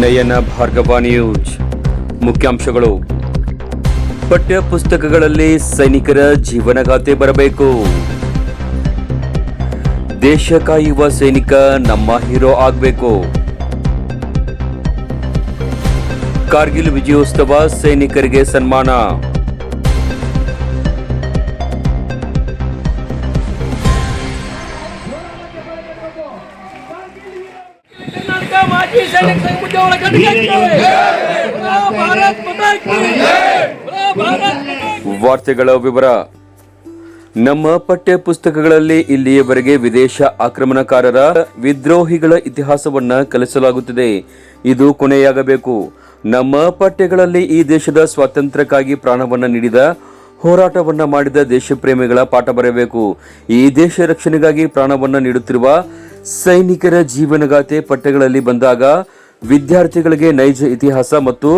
ನಯನ Bhargava news ಮುಖ್ಯಾಂಶಗಳು. ಪಠ್ಯ ಪುಸ್ತಕಗಳಲ್ಲಿ ಸೈನಿಕರ ಜೀವನಗಾಥೆ ಬರಬೇಕು. ದೇಶ ಕಾಯುವ ಸೈನಿಕ ನಮ್ಮ ಹೀರೋ ಆಗಬೇಕು. ಕಾರ್ಗಿಲ್ ವಿಜಯೋತ್ಸವ ಸೈನಿಕರಿಗೆ ಸನ್ಮಾನ. ಕಿ ವಾರ್ತೆಗಳ ವಿವರ. ನಮ್ಮ ಪಠ್ಯ ಪುಸ್ತಕಗಳಲ್ಲಿ ಇಲ್ಲಿಯವರೆಗೆ ವಿದೇಶ ಆಕ್ರಮಣಕಾರರ ವಿದ್ರೋಹಿಗಳ ಇತಿಹಾಸವನ್ನ ಕಲಿಸಲಾಗುತ್ತಿದೆ. ಇದು ಕೊನೆಯಾಗಬೇಕು. ನಮ್ಮ ಪಠ್ಯಗಳಲ್ಲಿ ಈ ದೇಶದ ಸ್ವಾತಂತ್ರ್ಯಕ್ಕಾಗಿ ಪ್ರಾಣವನ್ನ ನೀಡಿದ ಹೋರಾಟವನ್ನ ಮಾಡಿದ ದೇಶಪ್ರೇಮಿಗಳ ಪಾಠ ಬರೆಯಬೇಕು. ಈ ದೇಶ ರಕ್ಷಣೆಗಾಗಿ ಪ್ರಾಣವನ್ನ ನೀಡುತ್ತಿರುವ ಸೈನಿಕರ ಜೀವನಗಾಥೆ ಪಠ್ಯಗಳಲ್ಲಿ ಬಂದಾಗ ವಿದ್ಯಾರ್ಥಿಗಳಿಗೆ ನೈಜ ಇತಿಹಾಸ ಮತ್ತು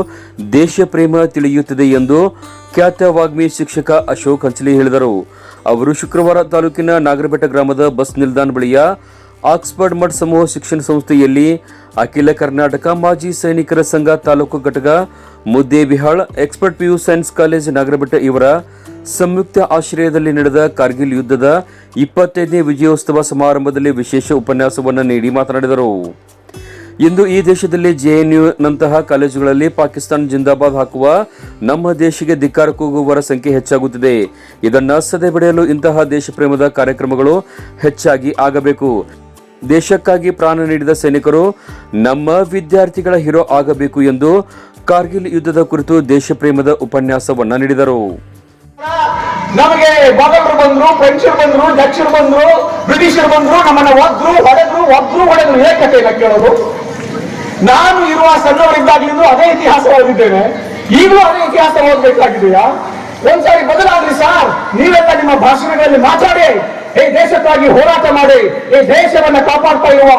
ದೇಶ ಪ್ರೇಮ ತಿಳಿಯುತ್ತದೆ ಎಂದು ಖ್ಯಾತ ವಾಗ್ಮಿ ಶಿಕ್ಷಕ ಅಶೋಕ್ ಹಂಚಲಿ ಹೇಳಿದರು. ಅವರು ಶುಕ್ರವಾರ ತಾಲೂಕಿನ ನಾಗರಬೆಟ್ಟ ಗ್ರಾಮದ ಬಸ್ ನಿಲ್ದಾಣ ಬಳಿಯ ಆಕ್ಸ್ಫರ್ಡ್ ಮಠ ಸಮೂಹ ಶಿಕ್ಷಣ ಸಂಸ್ಥೆಯಲ್ಲಿ ಅಖಿಲ ಕರ್ನಾಟಕ ಮಾಜಿ ಸೈನಿಕರ ಸಂಘ ತಾಲೂಕು ಘಟಕ Muddebihal expert PU science college Nagarabetta ಇವರ ಸಂಯುಕ್ತ ಆಶ್ರಯದಲ್ಲಿ ನಡೆದ ಕಾರ್ಗಿಲ್ ಯುದ್ಧದ ಇಪ್ಪತ್ತೈದನೇ ವಿಜಯೋತ್ಸವ ಸಮಾರಂಭದಲ್ಲಿ ವಿಶೇಷ ಉಪನ್ಯಾಸವನ್ನು ನೀಡಿ ಮಾತನಾಡಿದರು. ಇಂದು ಈ ದೇಶದಲ್ಲಿ ಜೆಎನ್ಯು ನಂತಹ ಕಾಲೇಜುಗಳಲ್ಲಿ ಪಾಕಿಸ್ತಾನ ಜಿಂದಾಬಾದ್ ಹಾಕುವ ನಮ್ಮ ದೇಶಕ್ಕೆ ಧಿಕ್ಕಾರ ಕೂಗುವವರ ಸಂಖ್ಯೆ ಹೆಚ್ಚಾಗುತ್ತಿದೆ. ಇದನ್ನ ಸದೆಬಡಿಯಲು ಇಂತಹ ದೇಶಪ್ರೇಮದ ಕಾರ್ಯಕ್ರಮಗಳು ಹೆಚ್ಚಾಗಿ ಆಗಬೇಕು. ದೇಶಕ್ಕಾಗಿ ಪ್ರಾಣ ನೀಡಿದ ಸೈನಿಕರು ನಮ್ಮ ವಿದ್ಯಾರ್ಥಿಗಳ ಹೀರೋ ಆಗಬೇಕು ಎಂದು ಕಾರ್ಗಿಲ್ ಯುದ್ಧದ ಕುರಿತು ದೇಶಪ್ರೇಮದ ಉಪನ್ಯಾಸವನ್ನು ನೀಡಿದರು. ನಮಗೆ ಮೊಘಲರು ಬಂದ್ರು ಫ್ರೆಂಚರು ಬಂದ್ರು ಡಚ್ಚರು ಬಂದ್ರು, ಬ್ರಿಟಿಷರು ಬಂದ್ರು, ನಮ್ಮನ್ನ ಒದ್ರು ಹೊಡೆದ್ರು ಒದ್ರು ಹೊಡೆದ್ರು, ಏಕತೆಯನ್ನ ಕೇಳೋದು. ನಾನು ಇರುವ ಸಣ್ಣವರಿದ್ದಾಗ್ಲಿಂದ ಅದೇ ಇತಿಹಾಸ ಓದಿದ್ದೇನೆ. ಈಗಲೂ ಅದೇ ಇತಿಹಾಸ ಓದಬೇಕಾಗಿದೆಯಾ? ಒಂದ್ಸಾರಿ ಬದಲಾದ್ರಿ ಸಾರ್. ನೀವೆಲ್ಲ ನಿಮ್ಮ ಭಾಷಣಗಳಲ್ಲಿ ಮಾತಾಡಿ. ಈ ದೇಶಕ್ಕಾಗಿ ಹೋರಾಟ ಮಾಡಿ. ಈ ದೇಶವನ್ನ ಕಾಪಾಡ್ತಾ ಇರುವ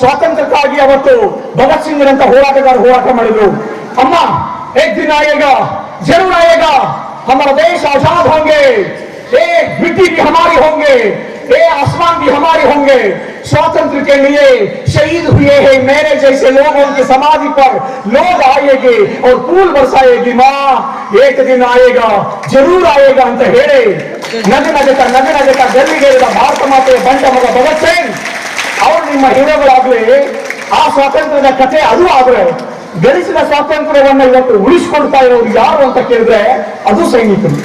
ಸ್ವಾತಂತ್ರ್ಯಕ್ಕಾಗಿ ಅವತ್ತು ಭಗತ್ ಸಿಂಗ್ರಂತ ಹೋರಾಟಗಾರ ಹೋರಾಟ ಮಾಡಿದ್ರು. ಅಮ್ಮ ಏಕ್ ದಿನ ಆಯೇಗ ಜರೂರ್ ಆಯೇಗ ಹಮಾರ ದೇಶ ಆಜಾದ್ ಹೋಂಗೆ. ಏಕ್ ಬಿಟ್ಟಿ ಹಮಾರಿ ಹೋಂಗೆ. होंगे ये आसमान भी हमारे होंगे स्वातंत्र के लिए शहीद हुए हैं मेरे जैसे लोगों की समाधि पर लोग आएंगे और फूल बरसाएगी माँ एक दिन आएगा जरूर आएगा ಅಂತ ಹೇಳಿ ನಗೆ ನಗತ ನಗೆ ನಗತ ಗೆಲ್ಲಿಗೇರಿದ ಭಾರತ ಮಾತೆಯ ಬಂಟ ಮಗ ಭಗತ್ ಸಿಂಗ್ ಅವ್ರು ನಿಮ್ಮ ಹೀರೋಗಳಾಗ್ಲಿ ಆ ಸ್ವಾತಂತ್ರ್ಯದ ಕಥೆ ಅದು ಆದ್ರೆ ಗಳಿಸಿದ ಸ್ವಾತಂತ್ರ್ಯವನ್ನ ಇವತ್ತು ಉಳಿಸ್ಕೊಡ್ತಾ ಇರೋರು ಯಾರು ಅಂತ ಕೇಳಿದ್ರೆ ಅದು ಸೈನಿಕರು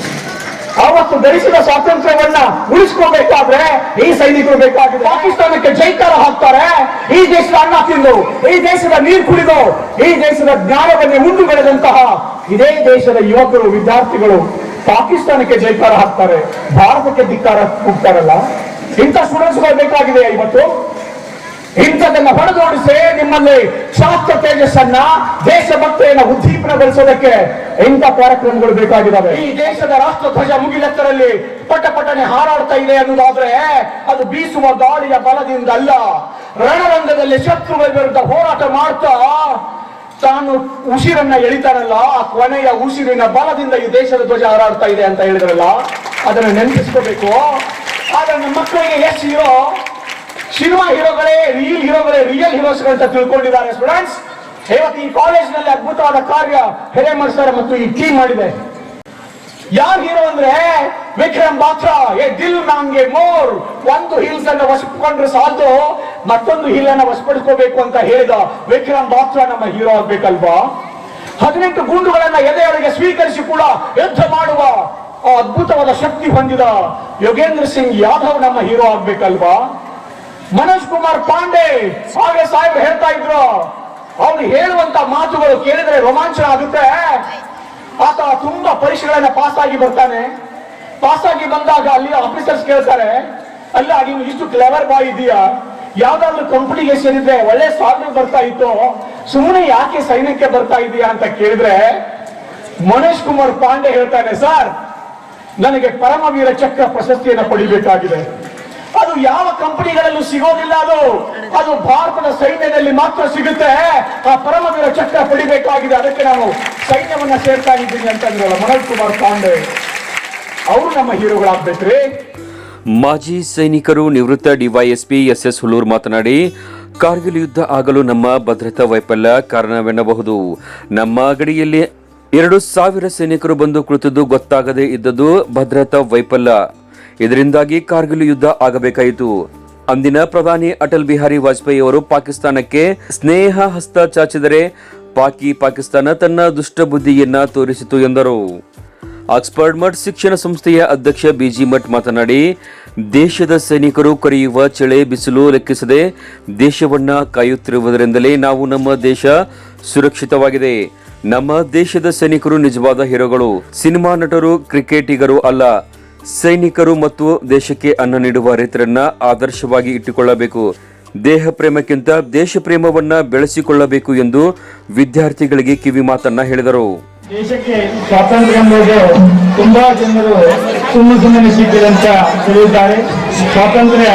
ಅವತ್ತು ಗಳಿಸಿದ ಸ್ವಾತಂತ್ರ್ಯವನ್ನ ಉಳಿಸ್ಕೋಬೇಕಾದ್ರೆ ಈ ಸೈನಿಕರು ಬೇಕಾಗಿದೆ. ಪಾಕಿಸ್ತಾನಕ್ಕೆ ಜೈಕಾರ ಹಾಕ್ತಾರೆ. ಈ ದೇಶದ ಅನ್ನ ತಿಂದು, ಈ ದೇಶದ ನೀರು ಕುಡಿದು, ಈ ದೇಶದ ಜ್ಞಾನವನ್ನೇ ಮುಂದುವರೆದಂತಹ ಇದೇ ದೇಶದ ಯುವಕರು, ವಿದ್ಯಾರ್ಥಿಗಳು ಪಾಕಿಸ್ತಾನಕ್ಕೆ ಜೈಕಾರ ಹಾಕ್ತಾರೆ. ಭಾರತಕ್ಕೆ ಧಿಕ್ಕಾರ ಹೋಗ್ತಾರಲ್ಲ ಇಂಥ ಸ್ಟೂಡೆಂಟ್ಸ್ಗಳು ಬೇಕಾಗಿದೆ ಇವತ್ತು? ಇಂಥದನ್ನ ಹೊಡೆದೋಡಿಸಿ ನಿಮ್ಮಲ್ಲಿ ಶಾಸ್ತ್ರ ತೇಜಸ್ಸನ್ನ, ದೇಶಭಕ್ತಿಯನ್ನ ಉದ್ದೀಪನಗೊಳಿಸೋದಕ್ಕೆ ಇಂಥ ಕಾರ್ಯಕ್ರಮಗಳು ಬೇಕಾಗಿದ್ದಾವೆ. ಈ ದೇಶದ ರಾಷ್ಟ್ರ ಧ್ವಜ ಮುಗಿಲೆತ್ತರಲ್ಲಿ ಪಟ ಪಟನೆ ಹಾರಾಡ್ತಾ ಇದೆ ಅನ್ನೋದಾದ್ರೆ ಅದು ಬೀಸುವ ಗಾಳಿಯ ಬಲದಿಂದ ಅಲ್ಲ ರಣರಂಗದಲ್ಲಿ ಶತ್ರುಗಳ ವಿರುದ್ಧ ಹೋರಾಟ ಮಾಡ್ತಾ ತಾನು ಉಸಿರನ್ನ ಎಳಿತಾರಲ್ಲ ಆ ಕೊನೆಯ ಉಸಿರಿನ ಬಲದಿಂದ ಈ ದೇಶದ ಧ್ವಜ ಹಾರಾಡ್ತಾ ಇದೆ ಅಂತ ಹೇಳಿದ್ರಲ್ಲ, ಅದನ್ನು ನೆನಪಿಸ್ಕೋಬೇಕು. ಆದ್ರೆ ಮಕ್ಕಳಿಗೆ ಎಷ್ಟು ಹೀರೋ ಸಿನಿಮಾ ಹೀರೋಗಳೇ ರಿಯಲ್ ಹೀರೋಗಳೇ ರಿಯಲ್ ಹೀರೋಸ್ ಅಂತ ತಿಳ್ಕೊಂಡಿದ್ದಾರೆ ಸ್ಟೂಡೆಂಟ್ಸ್ ಇವತ್ತು ಈ ಕಾಲೇಜಿನಲ್ಲಿ ಅದ್ಭುತವಾದ ಕಾರ್ಯ ಹಿರೇಮಠ ಸರ್ ಮತ್ತು ಈ ಟೀಮ್ ಮಾಡಿದೆ. ಯಾರ್ ಹೀರೋ ಅಂದ್ರೆ ವಿಕ್ರಮ್ ಬಾತ್ರ, ಏ ದಿಲ್ ನಾಂಗೆ ಮೋರ್. ಒಂದು ಹಿಲ್ಸ್ ಅನ್ನ ವಶಪಕೊಂಡ್ರೆ ಸಾಲದು, ಮತ್ತೊಂದು ಹಿಲ್ ಅನ್ನ ಅಂತ ಹೇಳಿದ ವಿಕ್ರಮ್ ಬಾತ್ರ ನಮ್ಮ ಹೀರೋ ಆಗ್ಬೇಕಲ್ವಾ? ಹದಿನೆಂಟು ಗುಂಡುಗಳನ್ನ ಎದೆಯೊಳಗೆ ಸ್ವೀಕರಿಸಿ ಕೂಡ ಯುದ್ಧ ಮಾಡುವ ಅದ್ಭುತವಾದ ಶಕ್ತಿ ಹೊಂದಿದ ಯೋಗೇಂದ್ರ ಸಿಂಗ್ ಯಾದವ್ ನಮ್ಮ ಹೀರೋ ಆಗ್ಬೇಕಲ್ವಾ? ಮನೋಜ್ ಕುಮಾರ್ ಪಾಂಡೆ ಹಾಗೆ ಸಾಹೇಬ್ ಹೇಳ್ತಾ ಇದ್ರು. ಅವ್ರು ಹೇಳುವಂತ ಮಾತುಗಳು ಕೇಳಿದ್ರೆ ರೋಮಾಂಚನ ಆಗುತ್ತೆ. ಆತ ತುಂಬಾ ಪರೀಕ್ಷೆಗಳನ್ನ ಪಾಸ್ ಆಗಿ ಬರ್ತಾನೆ. ಪಾಸ್ ಆಗಿ ಬಂದಾಗ ಅಲ್ಲಿ ಆಫೀಸರ್ಸ್ ಕೇಳ್ತಾರೆ, ಅಲ್ಲ, ನೀನು ಇಷ್ಟು ಕ್ಲೆವರ್ ಬಾಯ್ ಇದೆಯಾ? ಯಾವ್ದಾದ್ರು ಕಂಪನಿಗೆ ಸೇರಿದ್ರೆ ಒಳ್ಳೆ ಸಾಧನೆ ಬರ್ತಾ ಇತ್ತು. ಸುಮ್ಮನೆ ಯಾಕೆ ಸೈನ್ಯಕ್ಕೆ ಬರ್ತಾ ಇದೀಯಾ? ಅಂತ ಕೇಳಿದ್ರೆ ಮನೋಜ್ ಕುಮಾರ್ ಪಾಂಡೆ ಹೇಳ್ತಾನೆ, ಸರ್, ನನಗೆ ಪರಮವೀರ ಚಕ್ರ ಪ್ರಶಸ್ತಿಯನ್ನು ಪಡಿಬೇಕಾಗಿದೆ. ಅದು ಯಾವ ಕಂಪನಿಗಳಲ್ಲೂ ಸಿಗೋದಿಲ್ಲ ಅದು. ಅದು ಭಾರತದ ಸೈನ್ಯದಲ್ಲಿ ಮಾತ್ರ ಸಿಗುತ್ತೆ. ಆ ಪರಮವೀರ ಚಕ್ರ ಪಡಿಬೇಕಾಗಿದೆ. ಅದಕ್ಕೆ ನಾವು ಸೈನ್ಯವನ್ನ ಸೇರ್ತಾ ಇದ್ದೀನಿ ಅಂತಂದ್ರಲ್ಲ ಮನೋಜ್ ಕುಮಾರ್ ಪಾಂಡೆ. ಅವರು ನಮ್ಮ ಹೀರೋಗಳಾಗ್ಬೇಕ್ರಿ. ಮಾಜಿ ಸೈನಿಕರು ನಿವೃತ್ತ ಡಿವೈಎಸ್ಪಿ ಎಸ್ ಎಸ್ ಹುಲೂರ್ ಮಾತನಾಡಿ, ಕಾರ್ಗಿಲ್ ಯುದ್ಧ ಆಗಲು ನಮ್ಮ ಭದ್ರತಾ ವೈಫಲ್ಯ ಕಾರಣವೆನ್ನಬಹುದು. ನಮ್ಮ ಗಡಿಯಲ್ಲಿ ಎರಡು ಸಾವಿರ ಸೈನಿಕರು ಬಂದು ಕುಳಿತದ್ದು ಗೊತ್ತಾಗದೇ ಇದ್ದದ್ದು ಭದ್ರತಾ ವೈಫಲ್ಯ. ಇದರಿಂದಾಗಿ ಕಾರ್ಗಿಲ್ ಯುದ್ಧ ಆಗಬೇಕಾಯಿತು. ಅಂದಿನ ಪ್ರಧಾನಿ ಅಟಲ್ ಬಿಹಾರಿ ವಾಜಪೇಯಿ ಅವರು ಪಾಕಿಸ್ತಾನಕ್ಕೆ ಸ್ನೇಹ ಹಸ್ತ ಚಾಚಿದರೆ ಪಾಕಿ ಪಾಕಿಸ್ತಾನ ತನ್ನ ದುಷ್ಟಬುದ್ಧಿಯನ್ನ ತೋರಿಸಿತು ಎಂದರು. ಆಕ್ಸ್ಫರ್ಡ್ ಮಠ್ ಶಿಕ್ಷಣ ಸಂಸ್ಥೆಯ ಅಧ್ಯಕ್ಷ ಬಿಜಿ ಮಠ್ ಮಾತನಾಡಿ, ದೇಶದ ಸೈನಿಕರು ಕರೆಯುವ ಚಳೆ ಬಿಸಿಲು ಲೆಕ್ಕಿಸದೆ ದೇಶವನ್ನ ಕಾಯುತ್ತಿರುವುದರಿಂದಲೇ ನಾವು ನಮ್ಮ ದೇಶ ಸುರಕ್ಷಿತವಾಗಿದೆ. ನಮ್ಮ ದೇಶದ ಸೈನಿಕರು ನಿಜವಾದ ಹೀರೋಗಳು, ಸಿನಿಮಾ ನಟರು, ಕ್ರಿಕೆಟಿಗರು ಅಲ್ಲ. ಸೈನಿಕರು ಮತ್ತು ದೇಶಕ್ಕೆ ಅನ್ನ ನೀಡುವ ರೈತರನ್ನ ಆದರ್ಶವಾಗಿ ಇಟ್ಟುಕೊಳ್ಳಬೇಕು. ದೇಹ ಪ್ರೇಮಕ್ಕಿಂತ ದೇಶ ಪ್ರೇಮವನ್ನ ಬೆಳೆಸಿಕೊಳ್ಳಬೇಕು ಎಂದು ವಿದ್ಯಾರ್ಥಿಗಳಿಗೆ ಕಿವಿ ಮಾತನ್ನ ಹೇಳಿದರು. ದೇಶಕ್ಕೆ ಸ್ವಾತಂತ್ರ್ಯ ಎಂಬುದು ತುಂಬಾ ಜನರು ಸುಮ್ಮನೆ ಸುಮ್ಮನೆ ಸಿಕ್ಕಿದೆ ಅಂತ ತಿಳಿದಿದ್ದಾರೆ ಸ್ವಾತಂತ್ರ್ಯ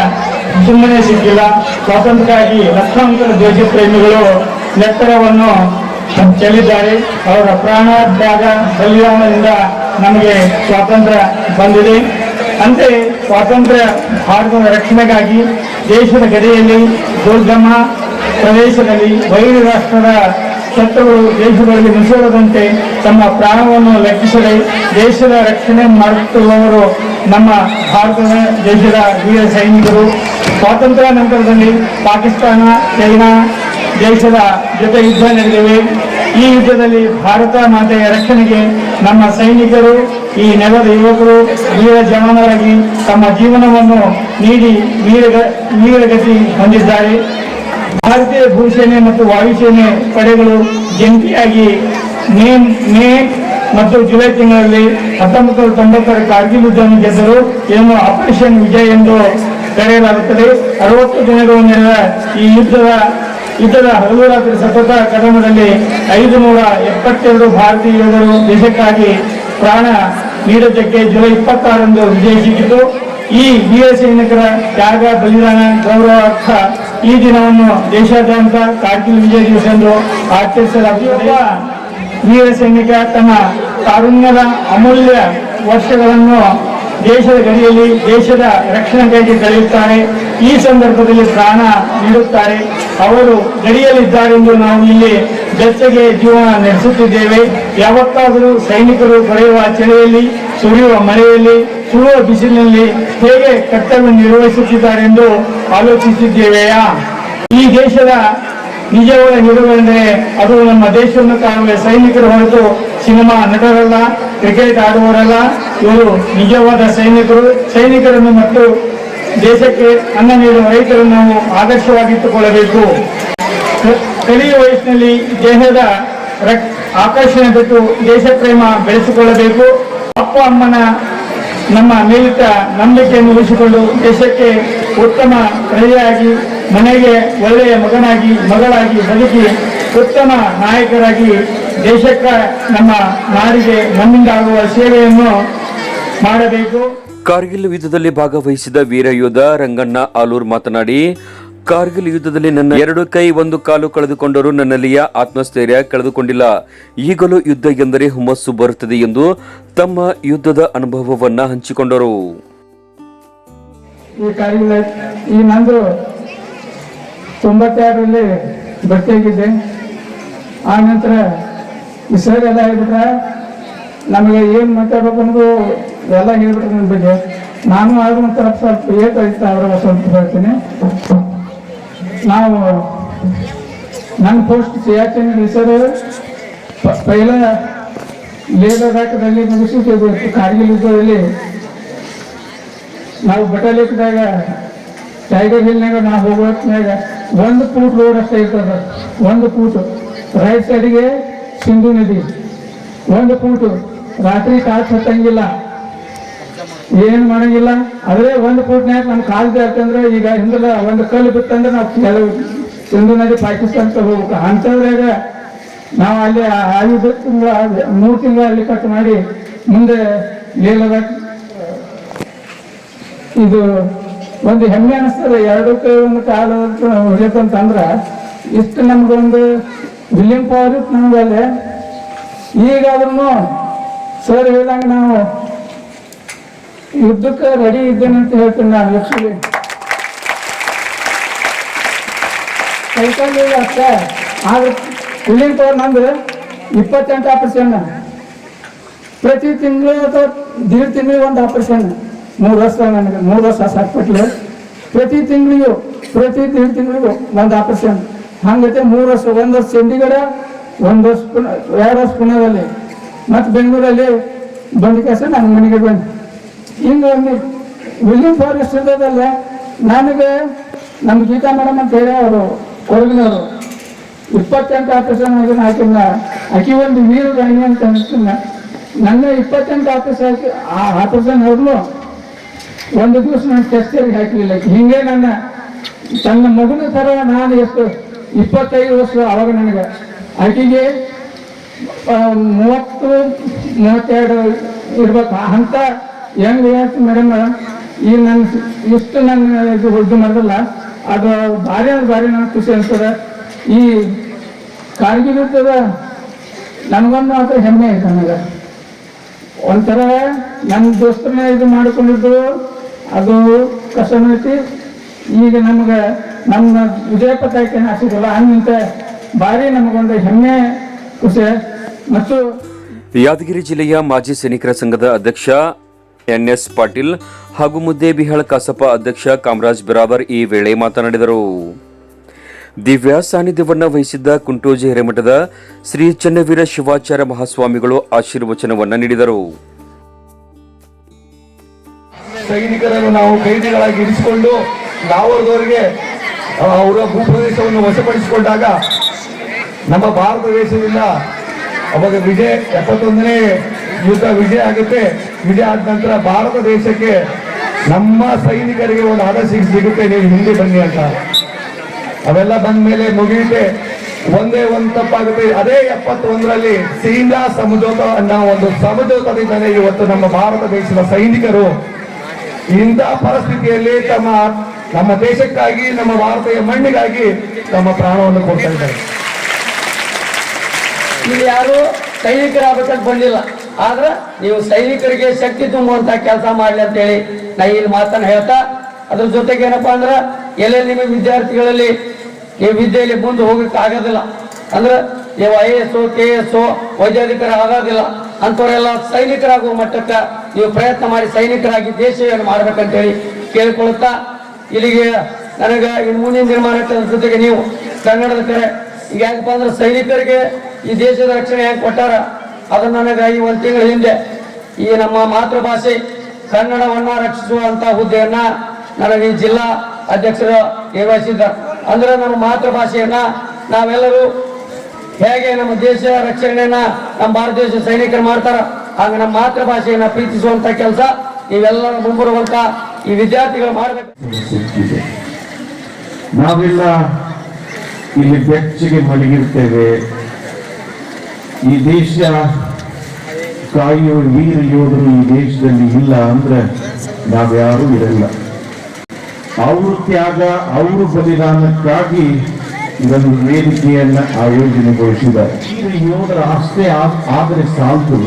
ಸುಮ್ಮನೆ ಸಿಕ್ಕಿಲ್ಲ. ಸ್ವಾತಂತ್ರ್ಯಕ್ಕಾಗಿ ಲಕ್ಷಾಂತರ ದೇಶ ಪ್ರೇಮಿಗಳು ನೆತ್ತರವನ್ನು ಚೆಲ್ಲಿದ್ದಾರೆ. ಅವರ ಪ್ರಾಣ ತ್ಯಾಗ ಬಲಿದಾನದಿಂದ ನಮಗೆ ಸ್ವಾತಂತ್ರ್ಯ ಬಂದಿದೆ. ಅಂತೆ ಸ್ವಾತಂತ್ರ್ಯ ಭಾರತದ ರಕ್ಷಣೆಗಾಗಿ ದೇಶದ ಗಡಿಯಲ್ಲಿ ದುರ್ಗಮ ಪ್ರದೇಶದಲ್ಲಿ ವೈರಿ ರಾಷ್ಟ್ರದ ಶತ್ರುಗಳು ದೇಶಗಳಲ್ಲಿ ನುಸುಳದಂತೆ ತಮ್ಮ ಪ್ರಾಣವನ್ನು ಲೆಕ್ಕಿಸದೆ ದೇಶದ ರಕ್ಷಣೆ ಮಾಡುತ್ತಿರುವವರು ನಮ್ಮ ಭಾರತದ ದೇಶದ ವೀರ ಸೈನಿಕರು. ಸ್ವಾತಂತ್ರ್ಯ ನಂತರದಲ್ಲಿ ಪಾಕಿಸ್ತಾನ, ಚೈನಾ ದೇಶದ ಜೊತೆ ಯುದ್ಧ ನಡೆದಿವೆ. ಈ ಯುದ್ಧದಲ್ಲಿ ಭಾರತ ಮಾತೆಯ ರಕ್ಷಣೆಗೆ ನಮ್ಮ ಸೈನಿಕರು, ಈ ನೆಲದ ಯುವಕರು, ವೀರ ಜವಾನರಾಗಿ ತಮ್ಮ ಜೀವನವನ್ನು ನೀಡಿ ವೀರಗ, ವೀರಗತಿ ಹೊಂದಿದ್ದಾರೆ. ಭಾರತೀಯ ಭೂಸೇನೆ ಮತ್ತು ವಾಯುಸೇನೆ ಪಡೆಗಳು ಜಂಟಿಯಾಗಿ ಮೇ ಮೇ ಮತ್ತು ಜುಲೈ ತಿಂಗಳಲ್ಲಿ ಹತ್ತೊಂಬತ್ತು ನೂರ ತೊಂಬತ್ತರ ಕಾರ್ಗಿಲ್ ಯುದ್ಧವನ್ನು ಗೆದ್ದರು. ಇದನ್ನು ಆಪರೇಷನ್ ವಿಜಯ್ ಎಂದು ಕರೆಯಲಾಗುತ್ತದೆ. ಅರವತ್ತು ದಿನಗಳ ನಡೆದ ಈ ಯುದ್ಧದ ಯುದ್ಧದ ಹಲವು ಸತತ ಕದಮದಲ್ಲಿ ಐದು ನೂರ ಎಪ್ಪತ್ತೆರಡು ಭಾರತೀಯ ಯೋಧರು ದೇಶಕ್ಕಾಗಿ ಪ್ರಾಣ ನೀಡೋದಕ್ಕೆ ಜುಲೈ ಇಪ್ಪತ್ತಾರಂದು ವಿಜಯ ಸಿಕ್ಕಿತು. ಈ ವೀರ ಸೈನಿಕರ ತ್ಯಾಗ, ಬಲಿದಾನ, ಗೌರವಾರ್ಥ ಈ ದಿನವನ್ನು ದೇಶಾದ್ಯಂತ ಕಾರ್ಗಿಲ್ ವಿಜಯ ದಿವಸ ಎಂದು ಆಚರಿಸಲಾಗುತ್ತದೆ. ವೀರ ಸೈನಿಕ ತನ್ನ ತಾರುಣ್ಯದ ಅಮೂಲ್ಯ ವರ್ಷಗಳನ್ನು ದೇಶದ ಗಡಿಯಲ್ಲಿ ದೇಶದ ರಕ್ಷಣೆಗಾಗಿ ಕಳೆಯುತ್ತಾರೆ ಈ ಸಂದರ್ಭದಲ್ಲಿ ಪ್ರಾಣ ನೀಡುತ್ತಾರೆ. ಅವರು ಗಡಿಯಲ್ಲಿದ್ದಾರೆಂದು ನಾವು ಇಲ್ಲಿ ಬೆಚ್ಚಗೆ ಜೀವನ ನಡೆಸುತ್ತಿದ್ದೇವೆ. ಯಾವತ್ತಾದರೂ ಸೈನಿಕರು ಪಡೆಯುವ ಚಳಿಯಲ್ಲಿ, ಸುರಿಯುವ ಮಳೆಯಲ್ಲಿ, ಸುಡುವ ಬಿಸಿಲಿನಲ್ಲಿ ಹೇಗೆ ಕರ್ತವ್ಯ ನಿರ್ವಹಿಸುತ್ತಿದ್ದಾರೆಂದು ಆಲೋಚಿಸಿದ್ದೇವೆಯಾ? ಈ ದೇಶದ ನಿಜವಾದ ಹೀರೋಗಳೆಂದರೆ ಅದು ನಮ್ಮ ದೇಶವನ್ನು ಕಾಣುವ ಸೈನಿಕರು ಹೊರತು ಸಿನಿಮಾ ನಟರಲ್ಲ, ಕ್ರಿಕೆಟ್ ಆಡುವವರಲ್ಲ. ಇವರು ನಿಜವಾದ ಸೈನಿಕರು. ಸೈನಿಕರನ್ನು ಮತ್ತು ದೇಶಕ್ಕೆ ಅನ್ನ ನೀಡುವ ರೈತರನ್ನು ನಾವು ಆದರ್ಶವಾಗಿಟ್ಟುಕೊಳ್ಳಬೇಕು. ಕಲಿಯ ವಯಸ್ಸಿನಲ್ಲಿ ದೇಹದ ಆಕರ್ಷಣೆ ಬಿಟ್ಟು ದೇಶ ಪ್ರೇಮ ಬೆಳೆಸಿಕೊಳ್ಳಬೇಕು. ಅಪ್ಪ, ಅಮ್ಮನ ನಮ್ಮ ಮೇಲಿತ ನಂಬಿಕೆಯನ್ನು ಉಳಿಸಿಕೊಂಡು ದೇಶಕ್ಕೆ ಉತ್ತಮ ಪ್ರಜೆಯಾಗಿ ಮನೆಗೆ ಒಳ್ಳೆಯ ಮಗನಾಗಿ ಮಗಳಾಗಿ ಬದುಕಿ ಉತ್ತಮ ನಾಯಕರಾಗಿ ದೇಶಕ್ಕೆ ನಮ್ಮ ನಾಡಿಗೆ ಮಣ್ಣಿಂದಾಗುವ ಸೇವೆಯನ್ನು ಮಾಡಬೇಕು. ಕಾರ್ಗಿಲ್ ಯುದ್ಧದಲ್ಲಿ ಭಾಗವಹಿಸಿದ ವೀರ ಯೋಧ ರಂಗಣ್ಣ ಆಲೂರ್ ಮಾತನಾಡಿ ಕಾರ್ಗಿಲ್ ಯುದ್ಧದಲ್ಲಿ ನನ್ನ ಎರಡು ಕೈ ಒಂದು ಕಾಲು ಕಳೆದುಕೊಂಡರೂ ನನ್ನಲ್ಲಿಯ ಆತ್ಮಸ್ಥೈರ್ಯ ಕಳೆದುಕೊಂಡಿಲ್ಲ. ಈಗಲೂ ಯುದ್ಧ ಎಂದರೆ ಹುಮ್ಮಸ್ಸು ಬರುತ್ತದೆ ಎಂದು ತಮ್ಮ ಯುದ್ಧದ ಅನುಭವವನ್ನು ಹಂಚಿಕೊಂಡರು. ಈ ತೊಂಬತ್ತೆರಡರಲ್ಲಿ ಭರ್ತಿಯಾಗಿದ್ದೆ ಆ ನಂತರ ಈ ಸರ್ ಎಲ್ಲ ಹೇಳ್ಬಿಟ್ರೆ ನಮಗೆ ಏನು ಮಾತಾಡ್ಬೇಕು ಅನ್ನೋದು ಎಲ್ಲ ಹೇಳ್ಬಿಟ್ರೆ ನನ್ನ ಬಗ್ಗೆ. ನಾನು ಆದ್ರೂ ಒಂಥರ ಸ್ವಲ್ಪ ಏಟ್ ಅವರ ಸ್ವಲ್ಪ ಹೇಳ್ತೀನಿ. ನಾವು ನನ್ನ ಪೋಸ್ಟ್ ಸಿಯಾಚಿನ್ ಹೆಸರು ಪೈಲ ಲೇಹ ಲಡಾಖದಲ್ಲಿ ಮುಗಿಸಿದ್ದು ಕಾರ್ಗಿಲ್ ಯುದ್ಧದಲ್ಲಿ ನಾವು ಬಟಾಲಿಯದಾಗ ಟೈಗರ್ ಹಿಲ್ನಾಗ ನಾವು ಹೋಗೋತ್ನಾಗ ಒಂದು ಫೂಟ್ ರೋಡ್ ಅಷ್ಟೇ ಇರ್ತದೆ ಒಂದು ಫೂಟ್ ರೈಟ್ ಸೈಡ್ಗೆ ಸಿಂಧು ನದಿ. ಒಂದು ಫೂಟ್ ರಾತ್ರಿ ಕಾಲು ಸತ್ತಂಗಿಲ್ಲ. ಏನು ಮಾಡಂಗಿಲ್ಲ. ಅದೇ ಒಂದು ಫೂಟ್ನ್ಯಾಗ ನಮ್ಮ ಕಾಲ್ ಅಂತಂದ್ರೆ ಈಗ ಹಿಂದಲ ಒಂದು ಕಲ್ಲು ಬಿತ್ತಂದ್ರೆ ನಾವು ಕೆಲವು ಸಿಂಧು ನದಿ ಪಾಕಿಸ್ತಾನಕ್ಕೆ ಹೋಗ್ಬೇಕು. ಅಂಥದ್ರಾಗ ನಾವು ಅಲ್ಲಿ ಐದು ತಿಂಗಳ ಮೂರು ತಿಂಗಳು ಅಲ್ಲಿ ಕಟ್ ಮಾಡಿ ಮುಂದೆ ಲೀಲದ ಇದು ಒಂದು ಹೆಮ್ಮೆ ಅನಿಸ್ತದೆ. ಎರಡು ಕೈ ಒಂದು ಕಾಲ ಹೊಡಿಯತ್ತಂತಂದ್ರ ಇಷ್ಟು ನಮ್ಗೊಂದು ವಿಲಿಯಂ ಪವರ್ ಇತ್ತು ನಮ್ಗಲ್ಲಿ ಅದನ್ನು ಸರ್ ಹೇಳ್ದಂಗೆ ನಾವು ಯುದ್ಧಕ್ಕೆ ರೆಡಿ ಇದ್ದೇನೆ ಅಂತ ಹೇಳ್ತೀನಿ ನಾನು ಆಕ್ಚುಲಿ ಕೈಕೊಂಡಿಲ್ಲ ಅಷ್ಟೇ. ಆದ್ರೆ ವಿಲಿಯಂ ಪವರ್ ನಂದು ಇಪ್ಪತ್ತೆಂಟು ಆಪರೇಷನ್ ಪ್ರತಿ ತಿಂಗಳು ಅಥವಾ ದೀಡ್ ತಿಂಗಳಿಗೆ ಒಂದು ಆಪರೇಷನ್ ಮೂರು ವರ್ಷ ನನಗೆ, ಮೂರು ವರ್ಷ ಹಾಸ್ಪಿಟ್ಲ್ ಪ್ರತಿ ತಿಂಗಳಿಗೂ, ಪ್ರತಿ ತಿಂಗಳು ತಿಂಗಳಿಗೂ ಒಂದು ಆಪರೇಷನ್. ಹಂಗೈತೆ ಮೂರು ವರ್ಷ, ಒಂದು ವರ್ಷ ಚಂಡೀಗಢ, ಒಂದು ವರ್ಷ ಪುನಃ ಎರಡು ವರ್ಷ ಪುಣೆದಲ್ಲಿ. ಮತ್ತು ಬೆಂಗಳೂರಲ್ಲಿ ಬಂದ ಕೆಲಸ ನನ್ನ ಮನೆಗೆ ಬಂದು. ಹಿಂಗೆ ವಿಲಿಯಂ ಫಾರೆಸ್ಟ್ ಇರೋದಲ್ಲ ನನಗೆ ನಮ್ಮ ಗೀತಾ ಮೇಡಮ್ ಅಂತ ಹೇಳಿ ಅವರು ಹೊರಗಿನವರು ಇಪ್ಪತ್ತೆಂಟು ಆಪರೇಷನ್ ಆಗಿನ ಹಾಕಿಲ್ಲ ಆಕೆ ಒಂದು ವೀರ ರಾಣಿ ಅಂತ ಅನಿಸ್ತೀನಿ ನನ್ನ ಇಪ್ಪತ್ತೆಂಟು ಆಪರೇಷನ್ ಹಾಕಿ ಆ ಆಪರೇಷನ್ ಅವ್ರನ್ನು ಒಂದು ದಿವಸ ನಾನು ಟೆಸ್ಟಿಗೆ ಹಾಕಲಿಲ್ಲ ಹಿಂಗೆ ನನ್ನ ತನ್ನ ಮಗನ ಥರ ನಾನು ಎಷ್ಟು ಇಪ್ಪತ್ತೈದು ವರ್ಷ ಅವಾಗ ನನಗೆ ಆ, ಮೂವತ್ತು ಮೂವತ್ತೆರಡು ಇರ್ಬೇಕು. ಅಂತ ಹೆಂಗ್ ಹೇಳ್ತೀನಿ ಮೇಡಮ್ ಈ ನನ್ನ ಇಷ್ಟು ನನ್ನ ಇದು ಉದ್ದು ಮಾಡಿದಲ್ಲ ಅದು ಭಾರಿ ಭಾರಿ ನನಗೆ ಖುಷಿ ಅನ್ಸ್ತದೆ. ಈ ಕಾರ್ಗಿಲ್ ಇರ್ತದ ನನಗೊಂದು ಮಾತ್ರ ಹೆಮ್ಮೆ ಐತೆ ನನಗೆ. ಒಂಥರ ನಮ್ಮ ದೋಸ್ತರನ್ನ ಇದು ಮಾಡಿಕೊಂಡಿದ್ದು ಅದು ಕಷ್ಟ ಈಗ ನಮ್ಗೆ ನಮ್ಮ ವಿಜಯ ಪತಾಕೆ ಹಾಕಿದ್ರಲ್ಲ ಹಂಗಿಂತ ಭಾರಿ ನಮಗೊಂದು ಹೆಮ್ಮೆ, ಖುಷಿ. ಮತ್ತು ಯಾದಗಿರಿ ಜಿಲ್ಲೆಯ ಮಾಜಿ ಸೈನಿಕರ ಸಂಘದ ಅಧ್ಯಕ್ಷ ಎನ್ ಎಸ್ ಪಾಟೀಲ್ ಹಾಗೂ ಮುದ್ದೇಬಿಹಾಳ ಕಸಪ ಅಧ್ಯಕ್ಷ ಕಾಮರಾಜ್ ಬಿರಾವರ್ ಈ ವೇಳೆ ಮಾತನಾಡಿದರು. ದಿವ್ಯ ಸಾನ್ನಿಧ್ಯವನ್ನು ವಹಿಸಿದ್ದ ಕುಂಟೋಜಿ ಹಿರೇಮಠದ ಶ್ರೀ ಚನ್ನವೀರ ಶಿವಾಚಾರ್ಯ ಮಹಾಸ್ವಾಮಿಗಳು ಆಶೀರ್ವಚನವನ್ನು ನೀಡಿದರು. ಸೈನಿಕರನ್ನು ನಾವು ಕೈದಿಗಳಾಗಿ ಇರಿಸಿಕೊಂಡು ನಾವರ್ದವರಿಗೆ ಅವರ ಭೂಪ್ರದೇಶವನ್ನು ವಶಪಡಿಸಿಕೊಂಡಾಗ ನಮ್ಮ ಭಾರತ ದೇಶದಿಂದ ಅವಾಗ ವಿಜಯ, ಎಪ್ಪತ್ತೊಂದನೇ ಯುದ್ಧ ವಿಜಯ ಆಗುತ್ತೆ. ವಿಜಯ ಆದ ನಂತರ ಭಾರತ ದೇಶಕ್ಕೆ ನಮ್ಮ ಸೈನಿಕರಿಗೆ ಒಂದು ಆದರ್ಶ ಸಿಗುತ್ತೆ, ನೀವು ಹಿಂದೆ ಬನ್ನಿ ಅಂತ. ಅವೆಲ್ಲ ಬಂದ ಮೇಲೆ ಮುಗಿಯುತ್ತೆ. ಒಂದೇ ಒಂದು ತಪ್ಪಾಗುತ್ತೆ. ಅದೇ ಎಪ್ಪತ್ತೊಂದರಲ್ಲಿ ಸೀನಾ ಸಮಜೋತ ಅನ್ನೋ ಒಂದು ಸಮಜೋತದಿಂದಲೇ ಇವತ್ತು ನಮ್ಮ ಭಾರತ ದೇಶದ ಸೈನಿಕರು ಇಂಥ ಪರಿಸ್ಥಿತಿಯಲ್ಲಿ ತಮ್ಮ, ನಮ್ಮ ದೇಶಕ್ಕಾಗಿ, ನಮ್ಮ ಭಾರತೀಯ ಮಣ್ಣಿಗಾಗಿ ತಮ್ಮ ಪ್ರಾಣವನ್ನು ಕೊಡ್ತಾ ಇದ್ದಾರೆ. ಇಲ್ಲಿ ಯಾರು ಸೈನಿಕರಾಗಬೇಕಂತ ಬಂದಿಲ್ಲ. ಆದ್ರೆ ನೀವು ಸೈನಿಕರಿಗೆ ಶಕ್ತಿ ತುಂಬುವಂತ ಕೆಲಸ ಮಾಡಲಿ ಅಂತ ಹೇಳಿ ನಾ ಇಲ್ಲಿ ಮಾತನ್ನ ಹೇಳ್ತಾ, ಅದ್ರ ಜೊತೆಗೆ ಏನಪ್ಪಾ ಅಂದ್ರೆ ಎಲ್ಲೆಲ್ಲಿ ನಿಮ್ಮ ವಿದ್ಯಾರ್ಥಿಗಳಲ್ಲಿ ಈ ವಿದ್ಯೆಯಲ್ಲಿ ಮುಂದೆ ಹೋಗಕ್ಕೆ ಆಗೋದಿಲ್ಲ ಅಂದ್ರೆ ನೀವು ಐ ಎಸ್ ಕೆ ಎಸ್ ವೈದ್ಯಾಧಿಕಾರಿ ಆಗೋದಿಲ್ಲ. ಅಂಥವರೆಲ್ಲ ಸೈನಿಕರಾಗುವ ಮಟ್ಟಕ್ಕೆ ನೀವು ಪ್ರಯತ್ನ ಮಾಡಿ ಸೈನಿಕರಾಗಿ ದೇಶವನ್ನು ಮಾಡ್ಬೇಕಂತೇಳಿ ಕೇಳಿಕೊಳ್ಳುತ್ತಾ, ಇಲ್ಲಿಗೆ ನನಗೆ ಇನ್ನು ಮುಂದಿನ ಅಂತ ಜೊತೆಗೆ ನೀವು ಕನ್ನಡದ ಕಡೆ, ಈಗ ಯಾಕಪ್ಪ ಅಂದ್ರೆ ಸೈನಿಕರಿಗೆ ಈ ದೇಶದ ರಕ್ಷಣೆ ಹೇಗೆ ಕೊಟ್ಟಾರ, ಅದನ್ನು ನನಗೆ ಈ ಒಂದು ತಿಂಗಳ ಹಿಂದೆ ಈ ನಮ್ಮ ಮಾತೃಭಾಷೆ ಕನ್ನಡವನ್ನು ರಕ್ಷಿಸುವಂತ ಹುದ್ದೆಯನ್ನು ನನಗೆ ಈ ಜಿಲ್ಲಾ ಅಧ್ಯಕ್ಷರು ನಿರ್ವಹಿಸಿದ್ದಾರೆ ಅಂದ್ರೆ ನಮ್ಮ ಮಾತೃಭಾಷೆಯನ್ನು ನಾವೆಲ್ಲರೂ ಹೇಗೆ ನಮ್ಮ ದೇಶ ರಕ್ಷಣೆಯನ್ನ ನಮ್ಮ ಭಾರತ ದೇಶ ಸೈನಿಕರು ಮಾಡ್ತಾರ? ಹಾಗೆ ನಮ್ಮ ಮಾತೃಭಾಷೆಯನ್ನ ಪ್ರೀತಿಸುವಂತ ಕೆಲಸ ನೀವೆಲ್ಲರೂ ಮುಂಬರುವಂತ ಈ ವಿದ್ಯಾರ್ಥಿಗಳು ಮಾಡಬೇಕು. ನಾವೆಲ್ಲ ಇಲ್ಲಿ ಬೆಚ್ಚಿಗೆ ಮಲಗಿರ್ತೇವೆ. ಈ ದೇಶ ಕಾಯುವ ವೀರ ಯೋಧರು ಈ ದೇಶದಲ್ಲಿ ಇಲ್ಲ ಅಂದ್ರೆ ನಾವ್ಯಾರೂ ಇರಲ್ಲ. ಅವರು ತ್ಯಾಗ, ಅವರು ಬಲಿದಾನಕ್ಕಾಗಿ ಇದೊಂದು ವೇದಿಕೆಯನ್ನ ಆಯೋಜನೆಗೊಳಿಸಿದ್ದಾರೆ ವೀರ ಯೋಧರ ಅಷ್ಟೇ ಆ- ಆದರೆ ಸಾಲ್ತು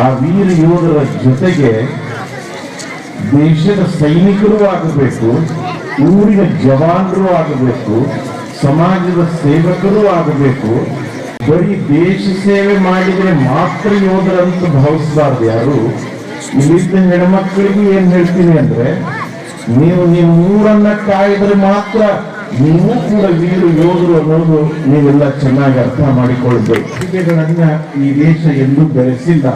ಆ ವೀರ ಯೋಧರ ಜೊತೆಗೆ ದೇಶದ ಸೈನಿಕರು ಆಗಬೇಕು ಊರಿನ ಜವಾನರು ಆಗಬೇಕು ಸಮಾಜದ ಸೇವಕರು ಆಗಬೇಕು. ಬರೀ ದೇಶ ಸೇವೆ ಮಾಡಿದರೆ ಮಾತ್ರ ಯೋಧರಂತ ಭಾವಿಸಬಾರ್ದು ಯಾರು. ಇಲ್ಲಿದ್ದ ಹೆಣ್ಮಕ್ಳಿಗೆ ಏನ್ ಹೇಳ್ತೀನಿ ಅಂದ್ರೆ ನೀವು ನಿಮ್ಮ ಊರನ್ನ ಕಾಯಿದ್ರೆ ಮಾತ್ರ ನೀವು ಕೂಡ ವೀರು ಯೋಧರು ಅನ್ನೋದು ನೀವೆಲ್ಲ ಚೆನ್ನಾಗಿ ಅರ್ಥ ಮಾಡಿಕೊಳ್ಬೇಕು. ಪ್ರತಿಭೆಗಳನ್ನ ಈ ದೇಶ ಎಂದು ಬೆಳೆಸಿಲ್ಲ,